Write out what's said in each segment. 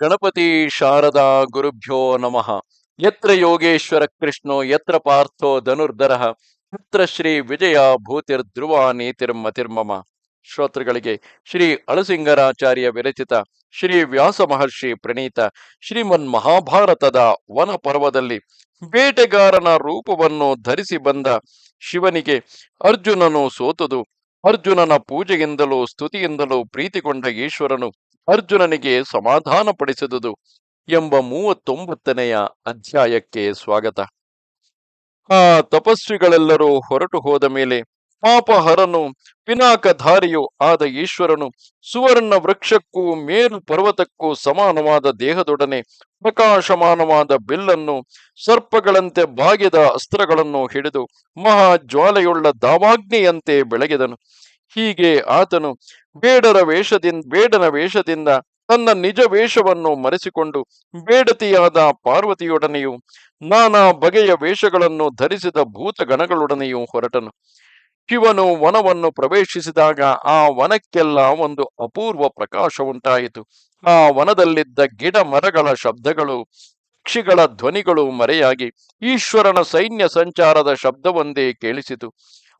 ಗಣಪತಿ ಶಾರದಾ ಗುರುಭ್ಯೋ ನಮಃ. ಯತ್ರ ಯೋಗೇಶ್ವರ ಕೃಷ್ಣೋ, ಯತ್ರ ಪಾರ್ಥೋ ಧನುರ್ಧರ, ಯತ್ರ ಶ್ರೀ ವಿಜಯ ಭೂತಿರ್ಧ್ರುವ ನೀತಿರ್ಮತಿರ್ಮಮ ಶ್ರೋತೃಗಳಿಗೆ ಶ್ರೀ ಅಳಸಿಂಗರಾಚಾರ್ಯ ವಿರಚಿತ ಶ್ರೀ ವ್ಯಾಸ ಮಹರ್ಷಿ ಪ್ರಣೀತ ಶ್ರೀಮನ್ ಮಹಾಭಾರತದ ವನ ಪರ್ವದಲ್ಲಿ ಬೇಟೆಗಾರನ ರೂಪವನ್ನು ಧರಿಸಿ ಬಂದ ಶಿವನಿಗೆ ಅರ್ಜುನನು ಸೋತುದು. ಅರ್ಜುನನ ಪೂಜೆಯಿಂದಲೂ ಸ್ತುತಿಯಿಂದಲೂ ಪ್ರೀತಿಗೊಂಡ ಈಶ್ವರನು ಅರ್ಜುನನಿಗೆ ಸಮಾಧಾನ ಪಡಿಸಿದುದು ಎಂಬ ಮೂವತ್ತೊಂಬತ್ತನೆಯ ಅಧ್ಯಾಯಕ್ಕೆ ಸ್ವಾಗತ. ಆ ತಪಸ್ವಿಗಳೆಲ್ಲರೂ ಹೊರಟು ಹೋದ ಮೇಲೆ ಪಾಪಹರನು, ಪಿನಾಕಧಾರಿಯೂ ಆದ ಈಶ್ವರನು ಸುವರ್ಣ ವೃಕ್ಷಕ್ಕೂ ಮೇರು ಪರ್ವತಕ್ಕೂ ಸಮಾನವಾದ ದೇಹದೊಡನೆ ಪ್ರಕಾಶಮಾನವಾದ ಬಿಲ್ಲನ್ನು, ಸರ್ಪಗಳಂತೆ ಬಾಗಿದ ಅಸ್ತ್ರಗಳನ್ನು ಹಿಡಿದು ಮಹಾ ಜ್ವಾಲೆಯುಳ್ಳ ದಾವಾಗ್ನಿಯಂತೆ ಬೆಳಗಿದನು. ಹೀಗೆ ಆತನು ಬೇಡರ ವೇಷದಿಂದ ಬೇಡನ ವೇಷದಿಂದ ತನ್ನ ನಿಜ ವೇಷವನ್ನು ಮರೆಸಿಕೊಂಡು ಬೇಡತಿಯಾದ ಪಾರ್ವತಿಯೊಡನೆಯೂ ನಾನಾ ಬಗೆಯ ವೇಷಗಳನ್ನು ಧರಿಸಿದ ಭೂತಗಣಗಳೊಡನೆಯೂ ಹೊರಟನು. ಶಿವನು ವನವನ್ನು ಪ್ರವೇಶಿಸಿದಾಗ ಆ ವನಕ್ಕೆಲ್ಲ ಒಂದು ಅಪೂರ್ವ ಪ್ರಕಾಶ ಉಂಟಾಯಿತು. ಆ ವನದಲ್ಲಿದ್ದ ಗಿಡ ಮರಗಳ ಶಬ್ದಗಳು, ಪಕ್ಷಿಗಳ ಧ್ವನಿಗಳು ಮರೆಯಾಗಿ ಈಶ್ವರನ ಸೈನ್ಯ ಸಂಚಾರದ ಶಬ್ದವೊಂದೇ ಕೇಳಿಸಿತು.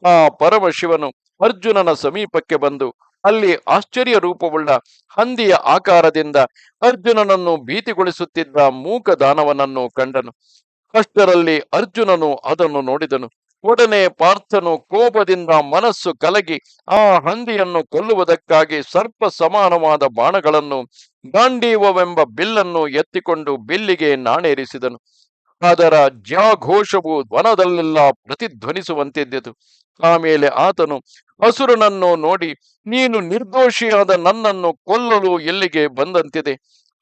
ಆ ಪರಮಶಿವನು ಅರ್ಜುನನ ಸಮೀಪಕ್ಕೆ ಬಂದು ಅಲ್ಲಿ ಆಶ್ಚರ್ಯ ರೂಪವುಳ್ಳ ಹಂದಿಯ ಆಕಾರದಿಂದ ಅರ್ಜುನನನ್ನು ಭೀತಿಗೊಳಿಸುತ್ತಿದ್ದ ಮೂಕ ದಾನವನನ್ನು ಕಂಡನು. ಅಷ್ಟರಲ್ಲಿ ಅರ್ಜುನನು ಅದನ್ನು ನೋಡಿದನು. ಒಡನೆ ಪಾರ್ಥನು ಕೋಪದಿಂದ ಮನಸ್ಸು ಕಲಗಿ ಆ ಹಂದಿಯನ್ನು ಕೊಲ್ಲುವುದಕ್ಕಾಗಿ ಸರ್ಪ ಸಮಾನವಾದ ಬಾಣಗಳನ್ನು ಗಾಂಡೀವವೆಂಬ ಬಿಲ್ಲನ್ನು ಎತ್ತಿಕೊಂಡು ಬಿಲ್ಲಿಗೆ ನಾಣೇರಿಸಿದನು. ಅದರ ಜ್ಯಾಘೋಷವು ವನದಲ್ಲೆಲ್ಲ ಪ್ರತಿಧ್ವನಿಸುವಂತಿದ್ದಿತು ಆಮೇಲೆ ಆತನು ಹಸುರನನ್ನು ನೋಡಿ, ನೀನು ನಿರ್ದೋಷಿಯಾದ ನನ್ನನ್ನು ಕೊಲ್ಲಲು ಎಲ್ಲಿಗೆ ಬಂದಂತಿದೆ?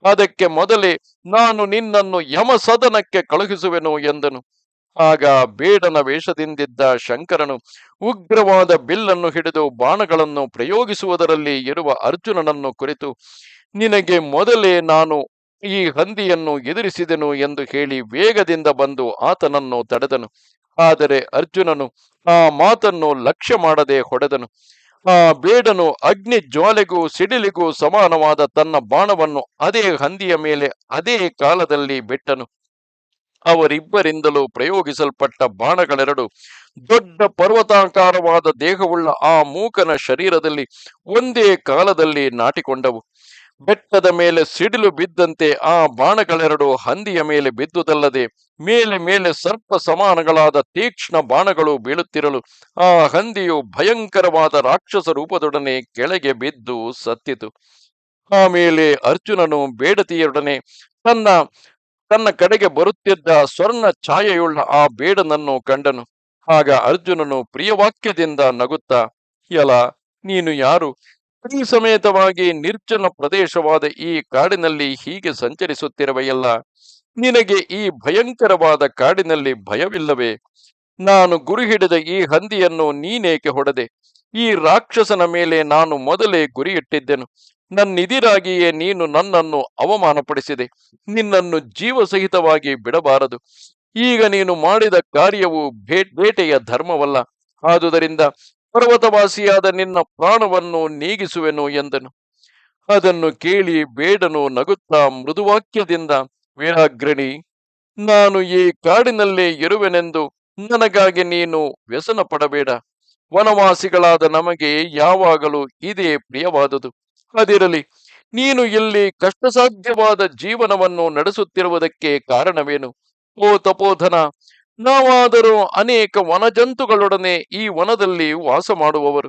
ಅದಕ್ಕೆ ಮೊದಲೇ ನಾನು ನಿನ್ನನ್ನು ಯಮ ಸದನಕ್ಕೆ ಕಳುಹಿಸುವೆನು ಎಂದನು. ಆಗ ಬೇಡನ ವೇಷದಿಂದಿದ್ದ ಶಂಕರನು ಉಗ್ರವಾದ ಬಿಲ್ಲನ್ನು ಹಿಡಿದು ಬಾಣಗಳನ್ನು ಪ್ರಯೋಗಿಸುವುದರಲ್ಲಿ ಇರುವ ಅರ್ಜುನನನ್ನು ಕುರಿತು, ನಿನಗೆ ಮೊದಲೇ ನಾನು ಈ ಹಂದಿಯನ್ನು ಎದುರಿಸಿದೆನು ಎಂದು ಹೇಳಿ ವೇಗದಿಂದ ಬಂದು ಆತನನ್ನು ತಡೆದನು. ಆದರೆ ಅರ್ಜುನನು ಆ ಮಾತನ್ನು ಲಕ್ಷ್ಯ ಮಾಡದೆ ಹೊಡೆದನು. ಆ ಬೇಡನು ಅಗ್ನಿ ಜ್ವಾಲೆಗೂ ಸಿಡಿಲಿಗೂ ಸಮಾನವಾದ ತನ್ನ ಬಾಣವನ್ನು ಅದೇ ಹಂದಿಯ ಮೇಲೆ ಅದೇ ಕಾಲದಲ್ಲಿ ಬಿಟ್ಟನು. ಅವರಿಬ್ಬರಿಂದಲೂ ಪ್ರಯೋಗಿಸಲ್ಪಟ್ಟ ಬಾಣಗಳೆರಡು ದೊಡ್ಡ ಪರ್ವತಾಕಾರವಾದ ದೇಹವುಳ್ಳ ಆ ಮೂಕನ ಶರೀರದಲ್ಲಿ ಒಂದೇ ಕಾಲದಲ್ಲಿ ನಾಟಿಕೊಂಡವು. ಬೆಟ್ಟದ ಮೇಲೆ ಸಿಡಿಲು ಬಿದ್ದಂತೆ ಆ ಬಾಣಗಳೆರಡು ಹಂದಿಯ ಮೇಲೆ ಬಿದ್ದುದಲ್ಲದೆ ಮೇಲೆ ಮೇಲೆ ಸರ್ಪ ಸಮಾನಗಳಾದ ತೀಕ್ಷ್ಣ ಬಾಣಗಳು ಬೀಳುತ್ತಿರಲು ಆ ಹಂದಿಯು ಭಯಂಕರವಾದ ರಾಕ್ಷಸ ರೂಪದೊಡನೆ ಕೆಳಗೆ ಬಿದ್ದು ಸತ್ತಿತು. ಆಮೇಲೆ ಅರ್ಜುನನು ಬೇಡತಿಯೊಡನೆ ತನ್ನ ತನ್ನ ಕಡೆಗೆ ಬರುತ್ತಿದ್ದ ಸ್ವರ್ಣ ಛಾಯೆಯುಳ್ಳ ಆ ಬೇಡನನ್ನು ಕಂಡನು. ಆಗ ಅರ್ಜುನನು ಪ್ರಿಯವಾಕ್ಯದಿಂದ ನಗುತ್ತಾ, ಯಲ, ನೀನು ಯಾರು? ಈ ಸಮೇತವಾಗಿ ನಿರ್ಜನ ಪ್ರದೇಶವಾದ ಈ ಕಾಡಿನಲ್ಲಿ ಹೀಗೆ ಸಂಚರಿಸುತ್ತಿರುವೆಯಲ್ಲ, ನಿನಗೆ ಈ ಭಯಂಕರವಾದ ಕಾಡಿನಲ್ಲಿ ಭಯವಿಲ್ಲವೇ? ನಾನು ಗುರಿ ಹಿಡಿದ ಈ ಹಂದಿಯನ್ನು ನೀನೇಕೆ ಹೊಡೆದೆ? ಈ ರಾಕ್ಷಸನ ಮೇಲೆ ನಾನು ಮೊದಲೇ ಗುರಿ ಇಟ್ಟಿದ್ದೆನು ನನ್ನಿದಿರಾಗಿಯೇ ನೀನು ನನ್ನನ್ನು ಅವಮಾನಪಡಿಸಿದೆ. ನಿನ್ನನ್ನು ಜೀವಸಹಿತವಾಗಿ ಬಿಡಬಾರದು. ಈಗ ನೀನು ಮಾಡಿದ ಕಾರ್ಯವು ಬೇಟೆಯ ಧರ್ಮವಲ್ಲ. ಆದುದರಿಂದ ಪರ್ವತವಾಸಿಯಾದ ನಿನ್ನ ಪ್ರಾಣವನ್ನು ನೀಗಿಸುವೆನು ಎಂದನು. ಅದನ್ನು ಕೇಳಿ ಬೇಡನು ನಗುತ್ತಾ ಮೃದುವಾಕ್ಯದಿಂದ, ವೀರಾಗ್ರಣಿ, ನಾನು ಈ ಕಾಡಿನಲ್ಲೇ ಇರುವೆನೆಂದು ನನಗಾಗಿ ನೀನು ವ್ಯಸನ ಪಡಬೇಡ ವನವಾಸಿಗಳಾದ ನಮಗೆ ಯಾವಾಗಲೂ ಇದೇ ಪ್ರಿಯವಾದುದು. ಅದಿರಲಿ, ನೀನು ಇಲ್ಲಿ ಕಷ್ಟಸಾಧ್ಯವಾದ ಜೀವನವನ್ನು ನಡೆಸುತ್ತಿರುವುದಕ್ಕೆ ಕಾರಣವೇನು? ಓ ತಪೋಧನ ನಾವಾದರೂ ಅನೇಕ ವನಜಂತುಗಳೊಡನೆ ಈ ವನದಲ್ಲಿ ವಾಸ ಮಾಡುವವರು.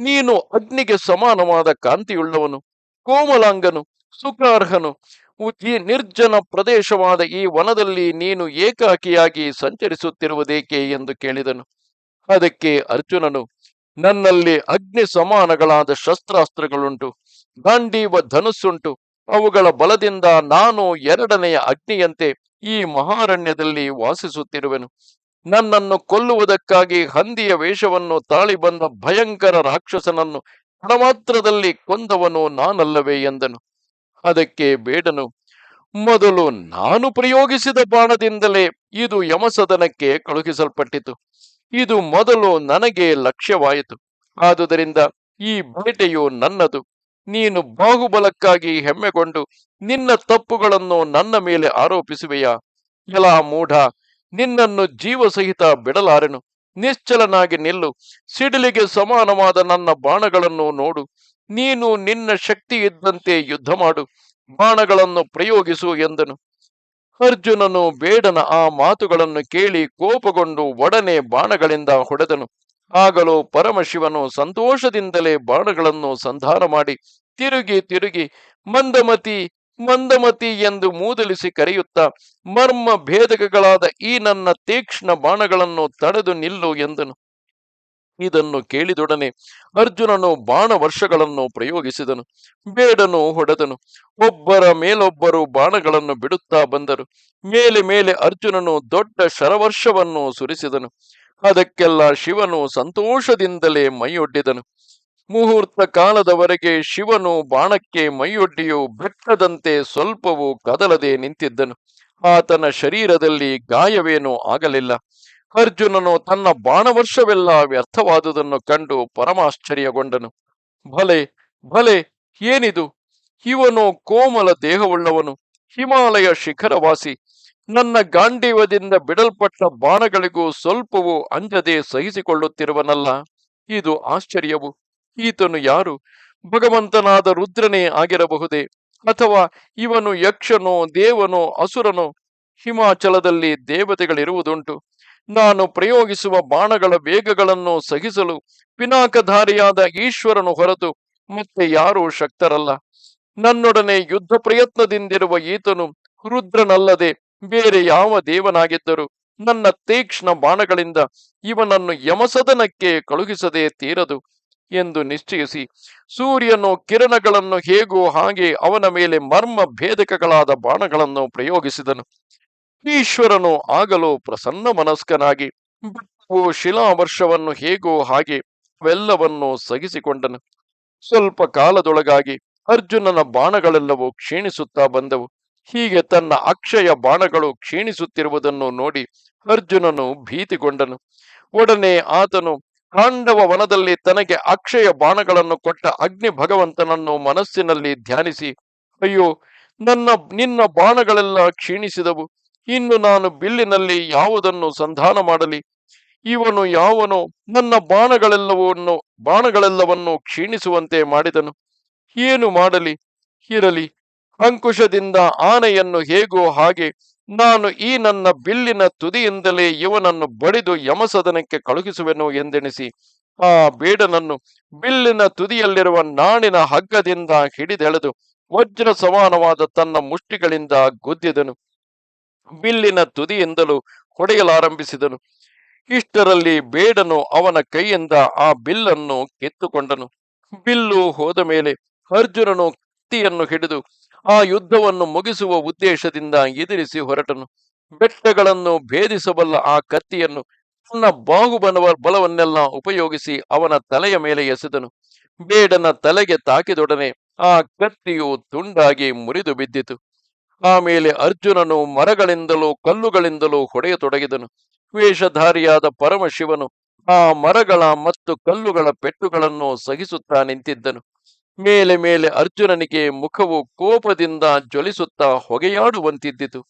ನೀನು ಅಗ್ನಿಗೆ ಸಮಾನವಾದ ಕಾಂತಿಯುಳ್ಳವನು, ಕೋಮಲಾಂಗನು ಸುಖಾರ್ಹನು ನಿರ್ಜನ ಪ್ರದೇಶವಾದ ಈ ವನದಲ್ಲಿ ನೀನು ಏಕಾಕಿಯಾಗಿ ಸಂಚರಿಸುತ್ತಿರುವುದೇಕೆ ಎಂದು ಕೇಳಿದನು. ಅದಕ್ಕೆ ಅರ್ಜುನನು, ನನ್ನಲ್ಲಿ ಅಗ್ನಿ ಸಮಾನಗಳಾದ ಶಸ್ತ್ರಾಸ್ತ್ರಗಳುಂಟು ಗಾಂಡೀವ ಧನುಸ್ಸುಂಟು, ಅವುಗಳ ಬಲದಿಂದ ನಾನು ಎರಡನೆಯ ಅಗ್ನಿಯಂತೆ ಈ ಮಹಾರಣ್ಯದಲ್ಲಿ ವಾಸಿಸುತ್ತಿರುವೆನು. ನನ್ನನ್ನು ಕೊಲ್ಲುವುದಕ್ಕಾಗಿ ಹಂದಿಯ ವೇಷವನ್ನು ತಾಳಿ ಬಂದ ಭಯಂಕರ ರಾಕ್ಷಸನನ್ನು ಕ್ಷಣಮಾತ್ರದಲ್ಲಿ ಕೊಂದವನು ನಾನಲ್ಲವೇ ಎಂದನು. ಅದಕ್ಕೆ ಬೇಡನು, ಮೊದಲು ನಾನು ಪ್ರಯೋಗಿಸಿದ ಬಾಣದಿಂದಲೇ ಇದು ಯಮಸದನಕ್ಕೆ ಕಳುಹಿಸಲ್ಪಟ್ಟಿತು. ಇದು ಮೊದಲು ನನಗೆ ಲಕ್ಷ್ಯವಾಯಿತು. ಆದುದರಿಂದ ಈ ಬೇಟೆಯು ನನ್ನದು. ನೀನು ಬಾಹುಬಲಕ್ಕಾಗಿ ಹೆಮ್ಮೆಗೊಂಡು ನಿನ್ನ ತಪ್ಪುಗಳನ್ನು ನನ್ನ ಮೇಲೆ ಆರೋಪಿಸುವೆಯಾ? ಎಲ ಮೂಢ, ನಿನ್ನನ್ನು ಜೀವ ಸಹಿತ ಬಿಡಲಾರೆನು. ನಿಶ್ಚಲನಾಗಿ ನಿಲ್ಲು. ಸಿಡಿಲಿಗೆ ಸಮಾನವಾದ ನನ್ನ ಬಾಣಗಳನ್ನು ನೋಡು. ನೀನು ನಿನ್ನ ಶಕ್ತಿ ಇದ್ದಂತೆ ಯುದ್ಧ ಮಾಡು. ಬಾಣಗಳನ್ನು ಪ್ರಯೋಗಿಸು ಎಂದನು. ಅರ್ಜುನನು ಬೇಡನ ಆ ಮಾತುಗಳನ್ನು ಕೇಳಿ ಕೋಪಗೊಂಡು ಒಡನೆ ಬಾಣಗಳಿಂದ ಹೊಡೆದನು. ಆಗಲೂ ಪರಮಶಿವನು ಸಂತೋಷದಿಂದಲೇ ಬಾಣಗಳನ್ನು ಸಂಧಾನ ಮಾಡಿ ತಿರುಗಿ ತಿರುಗಿ ಮಂದಮತಿ ಮಂದಮತಿ ಎಂದು ಮೂದಲಿಸಿ ಕರೆಯುತ್ತಾ, ಮರ್ಮ ಭೇದಕಗಳಾದ ಈ ನನ್ನ ತೀಕ್ಷ್ಣ ಬಾಣಗಳನ್ನು ತಡೆದು ನಿಲ್ಲು ಎಂದನು. ಇದನ್ನು ಕೇಳಿದೊಡನೆ ಅರ್ಜುನನು ಬಾಣ ವರ್ಷಗಳನ್ನು ಪ್ರಯೋಗಿಸಿದನು. ಬೇಡನು ಹೊಡೆದನು. ಒಬ್ಬರ ಮೇಲೊಬ್ಬರು ಬಾಣಗಳನ್ನು ಬಿಡುತ್ತಾ ಬಂದರು. ಮೇಲೆ ಮೇಲೆ ಅರ್ಜುನನು ದೊಡ್ಡ ಶರವರ್ಷವನ್ನು ಸುರಿಸಿದನು. ಅದಕ್ಕೆಲ್ಲ ಶಿವನು ಸಂತೋಷದಿಂದಲೇ ಮೈಯೊಡ್ಡಿದನು. ಮುಹೂರ್ತ ಕಾಲದವರೆಗೆ ಶಿವನು ಬಾಣಕ್ಕೆ ಮೈಯೊಡ್ಡಿಯು ಬೆಟ್ಟದಂತೆ ಸ್ವಲ್ಪವೂ ಕದಲದೆ ನಿಂತಿದ್ದನು. ಆತನ ಶರೀರದಲ್ಲಿ ಗಾಯವೇನೂ ಆಗಲಿಲ್ಲ. ಅರ್ಜುನನು ತನ್ನ ಬಾಣವರ್ಷವೆಲ್ಲ ವ್ಯರ್ಥವಾದುದನ್ನು ಕಂಡು ಪರಮಾಶ್ಚರ್ಯಗೊಂಡನು. ಭಲೆ ಭಲೆ, ಏನಿದು? ಇವನು ಕೋಮಲ ದೇಹವುಳ್ಳವನು. ಹಿಮಾಲಯ ಶಿಖರವಾಸಿ. ನನ್ನ ಗಾಂಡೀವದಿಂದ ಬಿಡಲ್ಪಟ್ಟ ಬಾಣಗಳಿಗೂ ಸ್ವಲ್ಪವೂ ಅಂಜದೆ ಸಹಿಸಿಕೊಳ್ಳುತ್ತಿರುವನಲ್ಲ. ಇದು ಆಶ್ಚರ್ಯವು. ಈತನು ಯಾರು? ಭಗವಂತನಾದ ರುದ್ರನೇ ಆಗಿರಬಹುದೇ? ಅಥವಾ ಇವನು ಯಕ್ಷನೋ, ದೇವನೋ, ಅಸುರನೋ? ಹಿಮಾಚಲದಲ್ಲಿ ದೇವತೆಗಳಿರುವುದುಂಟು. ನಾನು ಪ್ರಯೋಗಿಸುವ ಬಾಣಗಳ ವೇಗಗಳನ್ನು ಸಹಿಸಲು ಪಿನಾಕಧಾರಿಯಾದ ಈಶ್ವರನು ಹೊರತು ಮತ್ತೆ ಯಾರೂ ಶಕ್ತರಲ್ಲ. ನನ್ನೊಡನೆ ಯುದ್ಧ ಪ್ರಯತ್ನದಿಂದಿರುವ ಈತನು ರುದ್ರನಲ್ಲದೆ ಬೇರೆ ಯಾವ ದೇವನಾಗಿದ್ದರು ನನ್ನ ತೀಕ್ಷ್ಣ ಬಾಣಗಳಿಂದ ಇವನನ್ನು ಯಮಸದನಕ್ಕೆ ಕಳುಹಿಸದೇ ತೀರದು ಎಂದು ನಿಶ್ಚಯಿಸಿ ಸೂರ್ಯನು ಕಿರಣಗಳನ್ನು ಹೇಗೋ ಹಾಗೆ ಅವನ ಮೇಲೆ ಮರ್ಮ ಭೇದಕಗಳಾದ ಬಾಣಗಳನ್ನು ಪ್ರಯೋಗಿಸಿದನು. ಈಶ್ವರನು ಆಗಲೂ ಪ್ರಸನ್ನ ಮನಸ್ಕನಾಗಿ ಶಿಲಾ ವರ್ಷವನ್ನು ಹೇಗೋ ಹಾಗೆ ಅವೆಲ್ಲವನ್ನು ಸಹಿಸಿಕೊಂಡನು. ಸ್ವಲ್ಪ ಕಾಲದೊಳಗಾಗಿ ಅರ್ಜುನನ ಬಾಣಗಳೆಲ್ಲವೂ ಕ್ಷೀಣಿಸುತ್ತಾ ಬಂದವು. ಹೀಗೆ ತನ್ನ ಅಕ್ಷಯ ಬಾಣಗಳು ಕ್ಷೀಣಿಸುತ್ತಿರುವುದನ್ನು ನೋಡಿ ಅರ್ಜುನನು ಭೀತಿಗೊಂಡನು. ಒಡನೆ ಆತನು ಕಾಂಡವ ವನದಲ್ಲಿ ತನಗೆ ಅಕ್ಷಯ ಬಾಣಗಳನ್ನು ಕೊಟ್ಟ ಅಗ್ನಿ ಭಗವಂತನನ್ನು ಮನಸ್ಸಿನಲ್ಲಿ ಧ್ಯಾನಿಸಿ, ಅಯ್ಯೋ, ನನ್ನ, ನಿನ್ನ ಬಾಣಗಳೆಲ್ಲ ಕ್ಷೀಣಿಸಿದವು. ಇನ್ನು ನಾನು ಬಿಲ್ಲಿನಲ್ಲಿ ಯಾವುದನ್ನು ಸಂಧಾನ ಮಾಡಲಿ? ಇವನು ಯಾವನು? ನನ್ನ ಬಾಣಗಳೆಲ್ಲವನ್ನು ಬಾಣಗಳೆಲ್ಲವನ್ನು ಕ್ಷೀಣಿಸುವಂತೆ ಮಾಡಿದನು. ಏನು ಮಾಡಲಿ? ಇರಲಿ. ಅಂಕುಶದಿಂದ ಆನೆಯನ್ನು ಹೇಗೋ ಹಾಗೆ ನಾನು ಈ ನನ್ನ ಬಿಲ್ಲಿನ ತುದಿಯಿಂದಲೇ ಇವನನ್ನು ಬಡಿದು ಯಮಸದನಕ್ಕೆ ಕಳುಹಿಸುವೆನು ಎಂದೆಣಿಸಿ ಆ ಬೇಡನನ್ನು ಬಿಲ್ಲಿನ ತುದಿಯಲ್ಲಿರುವ ನಾಣಿನ ಹಗ್ಗದಿಂದ ಹಿಡಿದೆಳೆದು ವಜ್ರ ಸಮಾನವಾದ ತನ್ನ ಮುಷ್ಟಿಗಳಿಂದ ಗುದ್ದಿದನು. ಬಿಲ್ಲಿನ ತುದಿಯಿಂದಲೂ ಹೊಡೆಯಲಾರಂಭಿಸಿದನು. ಇಷ್ಟರಲ್ಲಿ ಬೇಡನು ಅವನ ಕೈಯಿಂದ ಆ ಬಿಲ್ಲನ್ನು ಕೆತ್ತುಕೊಂಡನು. ಬಿಲ್ಲು ಹೋದ ಮೇಲೆ ಅರ್ಜುನನು ಕತ್ತಿಯನ್ನು ಹಿಡಿದು ಆ ಯುದ್ಧವನ್ನು ಮುಗಿಸುವ ಉದ್ದೇಶದಿಂದ ಎದುರಿಸಿ ಹೊರಟನು. ಬೆಟ್ಟಗಳನ್ನು ಭೇದಿಸಬಲ್ಲ ಆ ಕತ್ತಿಯನ್ನು ತನ್ನ ಬಾಹುಬಲವ ಬಲವನ್ನೆಲ್ಲ ಉಪಯೋಗಿಸಿ ಅವನ ತಲೆಯ ಮೇಲೆ ಎಸೆದನು. ಬೇಡನ ತಲೆಗೆ ತಾಕಿದೊಡನೆ ಆ ಕತ್ತಿಯು ತುಂಡಾಗಿ ಮುರಿದು ಬಿದ್ದಿತು. ಆಮೇಲೆ ಅರ್ಜುನನು ಮರಗಳಿಂದಲೂ ಕಲ್ಲುಗಳಿಂದಲೂ ಹೊಡೆಯತೊಡಗಿದನು. ವೇಷಧಾರಿಯಾದ ಪರಮಶಿವನು ಆ ಮರಗಳ ಮತ್ತು ಕಲ್ಲುಗಳ ಪೆಟ್ಟುಗಳನ್ನು ಸಹಿಸುತ್ತಾ ನಿಂತಿದ್ದನು. ಮೇಲೆ ಮೇಲೆ ಅರ್ಜುನನಿಗೆ ಮುಖವು ಕೋಪದಿಂದ ಜ್ವಲಿಸುತ್ತಾ ಹೊಗೆಯಾಡುವಂತಿದ್ದಿತು.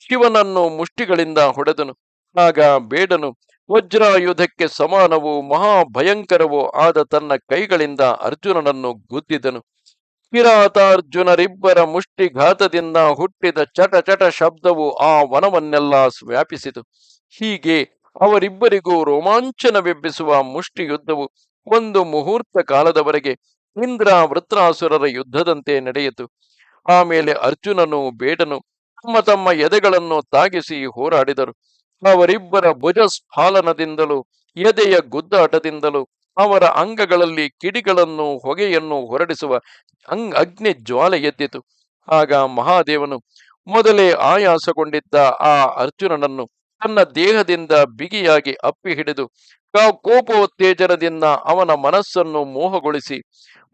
ಶಿವನನ್ನು ಮುಷ್ಟಿಗಳಿಂದ ಹೊಡೆದನು. ಆಗ ಬೇಡನು, ವಜ್ರಾಯುಧಕ್ಕೆ ಸಮಾನವೂ ಮಹಾಭಯಂಕರವೂ ಆದ ತನ್ನ ಕೈಗಳಿಂದ ಅರ್ಜುನನನ್ನು ಗುದ್ದಿದನು. ಕಿರಾತಾರ್ಜುನರಿಬ್ಬರ ಮುಷ್ಟಿಘಾತದಿಂದ ಹುಟ್ಟಿದ ಚಟ ಚಟ ಶಬ್ದವು ಆ ವನವನ್ನೆಲ್ಲ ವ್ಯಾಪಿಸಿತು. ಹೀಗೆ ಅವರಿಬ್ಬರಿಗೂ ರೋಮಾಂಚನವೆಬ್ಬಿಸುವ ಮುಷ್ಟಿಯುದ್ಧವು ಒಂದು ಮುಹೂರ್ತ ಕಾಲದವರೆಗೆ ಇಂದ್ರ ವೃತ್ರಾಸುರರ ಯುದ್ಧದಂತೆ ನಡೆಯಿತು. ಆಮೇಲೆ ಅರ್ಜುನನು, ಬೇಡನು ತಮ್ಮ ತಮ್ಮ ಎದೆಗಳನ್ನು ತಾಗಿಸಿ ಹೋರಾಡಿದರು. ಅವರಿಬ್ಬರ ಭುಜ ಸ್ಫಾಲನದಿಂದಲೂ ಎದೆಯ ಗುದ್ದಾಟದಿಂದಲೂ, ಅವರ ಅಂಗಗಳಲ್ಲಿ ಕಿಡಿಗಳನ್ನು, ಹೊಗೆಯನ್ನು ಹೊರಡಿಸುವ ಅಂಗ್, ಅಗ್ನಿ ಜ್ವಾಲೆ ಎದ್ದಿತು ಆಗ ಮಹಾದೇವನು ಮೊದಲೇ ಆಯಾಸಗೊಂಡಿದ್ದ ಆ ಅರ್ಜುನನನ್ನು ತನ್ನ ದೇಹದಿಂದ ಬಿಗಿಯಾಗಿ ಅಪ್ಪಿ ಹಿಡಿದು ಕೋಪೋತ್ತೇಜನದಿಂದ ಅವನ ಮನಸ್ಸನ್ನು ಮೋಹಗೊಳಿಸಿ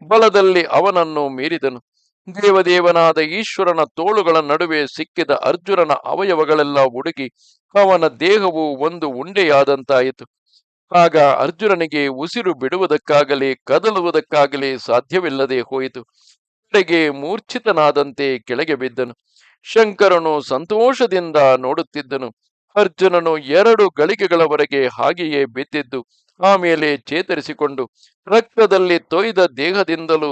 ಬಲದಲ್ಲಿ ಅವನನ್ನು ಮೀರಿದನು. ದೇವದೇವನಾದ ಈಶ್ವರನ ತೋಳುಗಳ ನಡುವೆ ಸಿಕ್ಕಿದ ಅರ್ಜುನನ ಅವಯವಗಳೆಲ್ಲ ಉಡುಗಿ ಅವನ ದೇಹವು ಒಂದು ಉಂಡೆಯಾದಂತಾಯಿತು. ಆಗ ಅರ್ಜುನನಿಗೆ ಉಸಿರು ಬಿಡುವುದಕ್ಕಾಗಲಿ ಕದಲುವುದಕ್ಕಾಗಲಿ ಸಾಧ್ಯವಿಲ್ಲದೆ ಹೋಯಿತು. ಕಡೆಗೆ ಮೂರ್ಛಿತನಾದಂತೆ ಕೆಳಗೆ ಬಿದ್ದನು. ಶಂಕರನು ಸಂತೋಷದಿಂದ ನೋಡುತ್ತಿದ್ದನು. ಅರ್ಜುನನು ಎರಡು ಗಳಿಗೆಗಳವರೆಗೆ ಹಾಗೆಯೇ ಬಿದ್ದಿದ್ದು, ಆಮೇಲೆ ಚೇತರಿಸಿಕೊಂಡು ರಕ್ತದಲ್ಲಿ ತೊಯ್ದ ದೇಹದಿಂದಲೂ,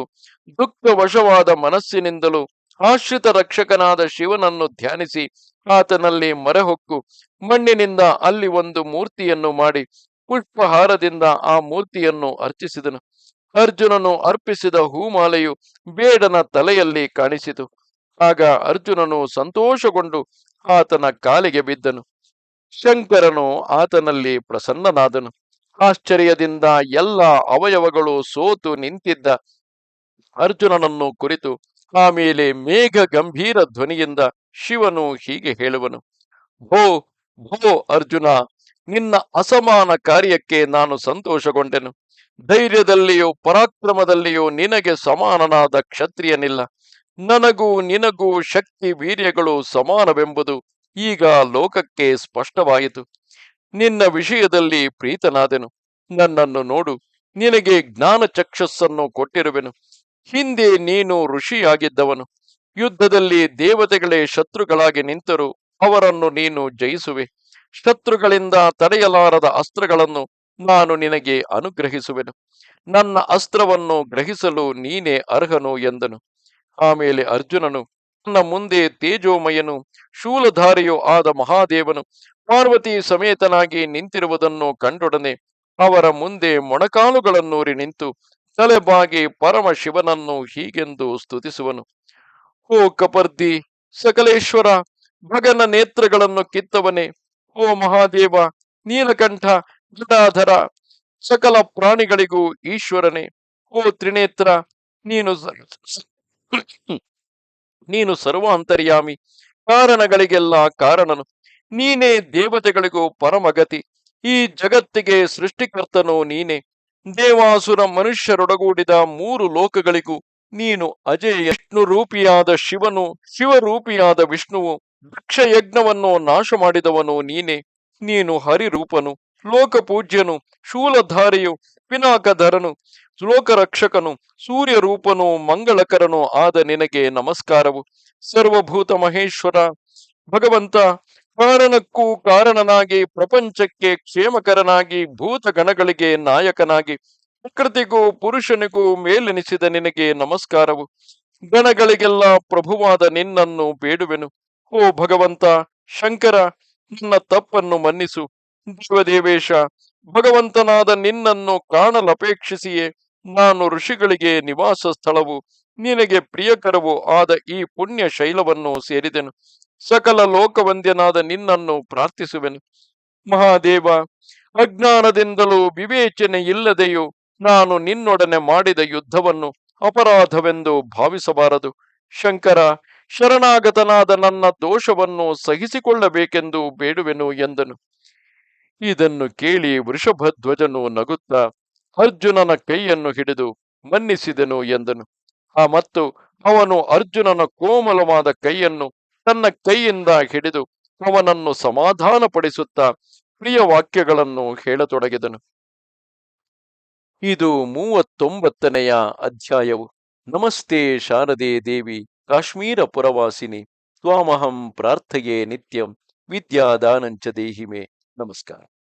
ದುಃಖವಶವಾದ ಮನಸ್ಸಿನಿಂದಲೂ ಆಶ್ರಿತ ರಕ್ಷಕನಾದ ಶಿವನನ್ನು ಧ್ಯಾನಿಸಿ ಆತನಲ್ಲಿ ಮರೆಹೊಕ್ಕು, ಮಣ್ಣಿನಿಂದ ಅಲ್ಲಿ ಒಂದು ಮೂರ್ತಿಯನ್ನು ಮಾಡಿ ಪುಷ್ಪಹಾರದಿಂದ ಆ ಮೂರ್ತಿಯನ್ನು ಅರ್ಚಿಸಿದನು. ಅರ್ಜುನನು ಅರ್ಪಿಸಿದ ಹೂಮಾಲೆಯು ಬೇಡನ ತಲೆಯಲ್ಲಿ ಕಾಣಿಸಿತು. ಆಗ ಅರ್ಜುನನು ಸಂತೋಷಗೊಂಡು ಆತನ ಕಾಲಿಗೆ ಬಿದ್ದನು. ಶಂಕರನು ಆತನಲ್ಲಿ ಪ್ರಸನ್ನನಾದನು. ಆಶ್ಚರ್ಯದಿಂದ ಎಲ್ಲ ಅವಯವಗಳು ಸೋತು ನಿಂತಿದ್ದ. ಅರ್ಜುನನನ್ನು ಕುರಿತು ಆಮೇಲೆ ಮೇಘ ಗಂಭೀರ ಧ್ವನಿಯಿಂದ ಶಿವನು ಹೀಗೆ ಹೇಳುವನು. ಭೋ ಭೋ ಅರ್ಜುನ, ನಿನ್ನ ಅಸಮಾನ ಕಾರ್ಯಕ್ಕೆ ನಾನು ಸಂತೋಷಗೊಂಡೆನು. ಧೈರ್ಯದಲ್ಲಿಯೂ ಪರಾಕ್ರಮದಲ್ಲಿಯೂ ನಿನಗೆ ಸಮಾನನಾದ ಕ್ಷತ್ರಿಯನಿಲ್ಲ. ನನಗೂ ನಿನಗೂ ಶಕ್ತಿ ವೀರ್ಯಗಳು ಸಮಾನವೆಂಬುದು ಈಗ ಲೋಕಕ್ಕೆ ಸ್ಪಷ್ಟವಾಯಿತು. ನಿನ್ನ ವಿಷಯದಲ್ಲಿ ಪ್ರೀತನಾದೆನು. ನನ್ನನ್ನು ನೋಡು. ನಿನಗೆ ಜ್ಞಾನ ಚಕ್ಷಸ್ಸನ್ನು ಕೊಟ್ಟಿರುವೆನು. ಹಿಂದೆ ನೀನು ಋಷಿಯಾಗಿದ್ದವನು. ಯುದ್ಧದಲ್ಲಿ ದೇವತೆಗಳೇ ಶತ್ರುಗಳಾಗಿ ನಿಂತರು. ಅವರನ್ನು ನೀನು ಜಯಿಸುವೆ. ಶತ್ರುಗಳಿಂದ ತಡೆಯಲಾರದ ಅಸ್ತ್ರಗಳನ್ನು ನಾನು ನಿನಗೆ ಅನುಗ್ರಹಿಸುವೆನು. ನನ್ನ ಅಸ್ತ್ರವನ್ನು ಗ್ರಹಿಸಲು ನೀನೇ ಅರ್ಹನು ಎಂದನು. ಆಮೇಲೆ ಅರ್ಜುನನು ನನ್ನ ಮುಂದೆ ತೇಜೋಮಯನು, ಶೂಲಧಾರಿಯೋ ಆದ ಮಹಾದೇವನು, ಪಾರ್ವತಿ ಸಮೇತನಾಗಿ ನಿಂತಿರುವುದನ್ನು ಕಂಡೊಡನೆ ಅವರ ಮುಂದೆ ಮೊಣಕಾಲುಗಳನ್ನೂರಿ ನಿಂತು ತಲೆಬಾಗಿ ಪರಮ ಶಿವನನ್ನು ಹೀಗೆಂದು ಸ್ತುತಿಸುವನು. ಓ ಕಪರ್ದಿ, ಸಕಲೇಶ್ವರ, ಭಗನ ನೇತ್ರಗಳನ್ನು ಕಿತ್ತವನೇ ಓ ಮಹಾದೇವ, ನೀಲಕಂಠ ಗದಾಧರ ಸಕಲ ಪ್ರಾಣಿಗಳಿಗೂ ಈಶ್ವರನೇ ಓ ತ್ರಿನೇತ್ರ, ನೀನು ಸ- ಸರ್ವ ಅಂತರ್ಯಾಮಿ ಕಾರಣಗಳಿಗೆಲ್ಲ ಕಾರಣನು. ನೀನೇ ದೇವತೆಗಳಿಗೂ ಪರಮಗತಿ. ಈ ಜಗತ್ತಿಗೆ ಸೃಷ್ಟಿಕರ್ತನು ನೀನೇ. ದೇವಾಸುರ ಮನುಷ್ಯರೊಡಗೂಡಿದ ಮೂರು ಲೋಕಗಳಿಗೂ ನೀನು ಅಜಯ ವಿಷ್ಣು ರೂಪಿಯಾದ ಶಿವನು, ಶಿವರೂಪಿಯಾದ ವಿಷ್ಣುವು ಯಜ್ಞವನ್ನು ನಾಶ ಮಾಡಿದವನು ನೀನೇ. ನೀನು ಹರಿರೂಪನು, ಲೋಕಪೂಜ್ಯನು, ಶೂಲಧಾರಿಯು, ಪಿನಾಕಧರನು. ಲೋಕರಕ್ಷಕನು ಸೂರ್ಯ ರೂಪನು ಮಂಗಳಕರನು ಆದ ನಿನಗೆ ನಮಸ್ಕಾರವು. ಸರ್ವಭೂತ ಮಹೇಶ್ವರ, ಭಗವಂತ, ಕಾರಣಕ್ಕೂ ಕಾರಣನಾಗಿ, ಪ್ರಪಂಚಕ್ಕೆ ಕ್ಷೇಮಕರನಾಗಿ, ಭೂತಗಣಗಳಿಗೆ ನಾಯಕನಾಗಿ, ಪ್ರಕೃತಿಗೂ ಪುರುಷನಿಗೂ ಮೇಲೆನಿಸಿದ ನಿನಗೆ ನಮಸ್ಕಾರವು. ಗಣಗಳಿಗೆಲ್ಲ ಪ್ರಭುವಾದ ನಿನ್ನನ್ನು ಬೇಡುವೆನು. ಓ ಭಗವಂತ, ಶಂಕರ, ನಿನ್ನ ತಪ್ಪನ್ನು ಮನ್ನಿಸು. ದೇವದೇವೇಶ, ಭಗವಂತನಾದ ನಿನ್ನನ್ನು ಕಾಣಲಪೇಕ್ಷಿಸಿಯೇ. ನಾನು ಋಷಿಗಳಿಗೆ ನಿವಾಸ ಸ್ಥಳವು, ನಿನಗೆ ಪ್ರಿಯಕರವೂ ಆದ ಈ ಪುಣ್ಯ ಶೈಲವನ್ನು ಸೇರಿದೆನು. ಸಕಲ ಲೋಕವಂದ್ಯನಾದ ನಿನ್ನನ್ನು ಪ್ರಾರ್ಥಿಸುವೆನು. ಮಹಾದೇವ, ಅಜ್ಞಾನದಿಂದಲೂ ವಿವೇಚನೆ ಇಲ್ಲದೆಯೂ ನಾನು ನಿನ್ನೊಡನೆ ಮಾಡಿದ ಯುದ್ಧವನ್ನು ಅಪರಾಧವೆಂದು ಭಾವಿಸಬಾರದು. ಶಂಕರ, ಶರಣಾಗತನಾದ ನನ್ನ ದೋಷವನ್ನು ಸಹಿಸಿಕೊಳ್ಳಬೇಕೆಂದು ಬೇಡುವೆನು ಎಂದನು. ಇದನ್ನು ಕೇಳಿ ವೃಷಭಧ್ವಜನು ನಗುತ್ತಾ ಅರ್ಜುನನ ಕೈಯನ್ನು ಹಿಡಿದು ಮನ್ನಿಸಿದನು ಎಂದನು. ಆ ಮತ್ತು ಅವನು ಅರ್ಜುನನ ಕೋಮಲವಾದ ಕೈಯನ್ನು ತನ್ನ ಕೈಯಿಂದ ಹಿಡಿದು ಅವನನ್ನು ಸಮಾಧಾನಪಡಿಸುತ್ತಾ ಪ್ರಿಯ ವಾಕ್ಯಗಳನ್ನು ಹೇಳತೊಡಗಿದನು. ಇದು ಮೂವತ್ತೊಂಬತ್ತನೆಯ ಅಧ್ಯಾಯವು. ನಮಸ್ತೆ ಶಾರದೆ ದೇವಿ, ಕಾಶ್ಮೀರ ಪುರವಾಸಿನಿ ಸ್ವಾಮಹಂ ಪ್ರಾರ್ಥೆಯೇ ನಿತ್ಯಂ, ವಿದ್ಯಾದಾನಂಚ ದೇಹಿಮೆ. ನಮಸ್ಕಾರ.